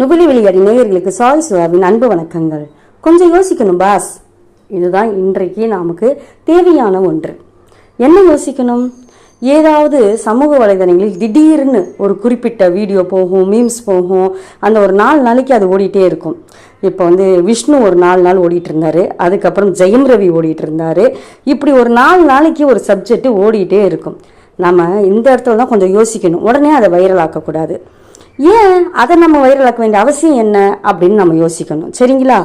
நுபுலி விளையாடி நேயர்களுக்கு சாய் சுவாவின் அன்பு வணக்கங்கள். கொஞ்சம் யோசிக்கணும் பாஸ் இதுதான் இன்றைக்கு நமக்கு தேவையான ஒன்று. என்ன யோசிக்கணும்? ஏதாவது சமூக வலைதளங்களில் திடீர்னு ஒரு குறிப்பிட்ட வீடியோ போகும் மீம்ஸ் போகும் அந்த ஒரு நாலு நாளைக்கு அது ஓடிட்டே இருக்கும். இப்போ வந்து விஷ்ணு ஒரு நாலு நாள் ஓடிட்டு இருந்தாரு அதுக்கப்புறம் ஜெயம் ரவி ஓடிட்டு இருந்தாரு. இப்படி ஒரு நாலு நாளைக்கு ஒரு சப்ஜெக்ட் ஓடிட்டே இருக்கும். நம்ம இந்த இடத்துல தான் கொஞ்சம் யோசிக்கணும். உடனே அதை வைரல் ஆக்கக்கூடாது. ஏன் அதை நம்ம வைரலாக்க வேண்டிய அவசியம் என்ன அப்படின்னு நம்ம யோசிக்கணும். சரிங்களா?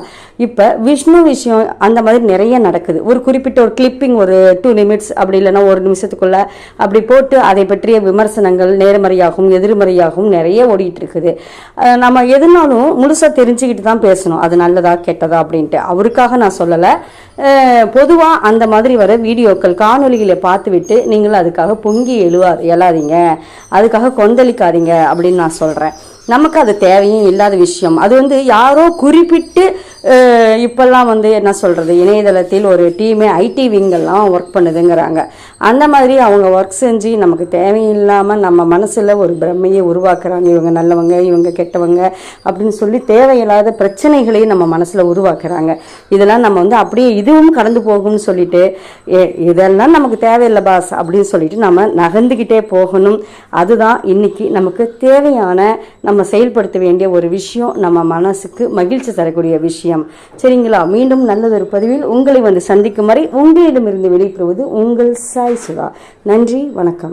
இப்போ விஷ்ணு விஷயம் அந்த மாதிரி நிறைய நடக்குது. ஒரு குறிப்பிட்ட ஒரு கிளிப்பிங் ஒரு டூ நிமிட்ஸ் அப்படி இல்லைன்னா ஒரு நிமிஷத்துக்குள்ள அப்படி போட்டு அதை பற்றிய விமர்சனங்கள் நேர்மறையாகவும் எதிர்மறையாகவும் நிறைய ஓடிட்டு இருக்குது. நம்ம எதுனாலும் முழுசாக தெரிஞ்சுக்கிட்டு தான் பேசணும். அது நல்லதா கெட்டதா அப்படின்ட்டு. அவருக்காக நான் சொல்லலை. பொதுவாக அந்த மாதிரி வர வீடியோக்கள் காணொளிகளை பார்த்துவிட்டு நீங்கள் அதுக்காக பொங்கி எழுவா எழாதீங்க. அதுக்காக கொந்தளிக்காதீங்க அப்படின்னு நான் சொல்கிறேன் நமக்கு அது தேவையும் இல்லாத விஷயம். அது வந்து யாரோ குறிப்பிட்டு இப்போல்லாம் வந்து என்ன சொல்கிறது இணையதளத்தில் ஒரு டீமே ஐடி விங்கெல்லாம் ஒர்க் பண்ணுதுங்கிறாங்க. அந்த மாதிரி அவங்க ஒர்க் செஞ்சு நமக்கு தேவையில்லாமல் நம்ம மனசில் ஒரு பிரமையை உருவாக்குறாங்க. இவங்க நல்லவங்க இவங்க கெட்டவங்க அப்படின்னு சொல்லி தேவையில்லாத பிரச்சனைகளையும் நம்ம மனசில் உருவாக்குறாங்க. இதெல்லாம் நம்ம வந்து அப்படியே இதுவும் கடந்து போகும்னு சொல்லிட்டு இதெல்லாம் நமக்கு தேவையில்லை பாஸ் அப்படின்னு சொல்லிட்டு நம்ம நகர்ந்துக்கிட்டே போகணும். அதுதான் இன்றைக்கி நமக்கு தேவையான நம்ம செயல்படுத்த வேண்டிய ஒரு விஷயம். நம்ம மனசுக்கு மகிழ்ச்சி தரக்கூடிய விஷயம். சரிங்களா? மீண்டும் நல்லதொரு பதிவில் உங்களை வந்து சந்திக்கும் வரை உங்களிடமிருந்து வெளிப்படுவது உங்கள் சாய் சுதா. நன்றி வணக்கம்.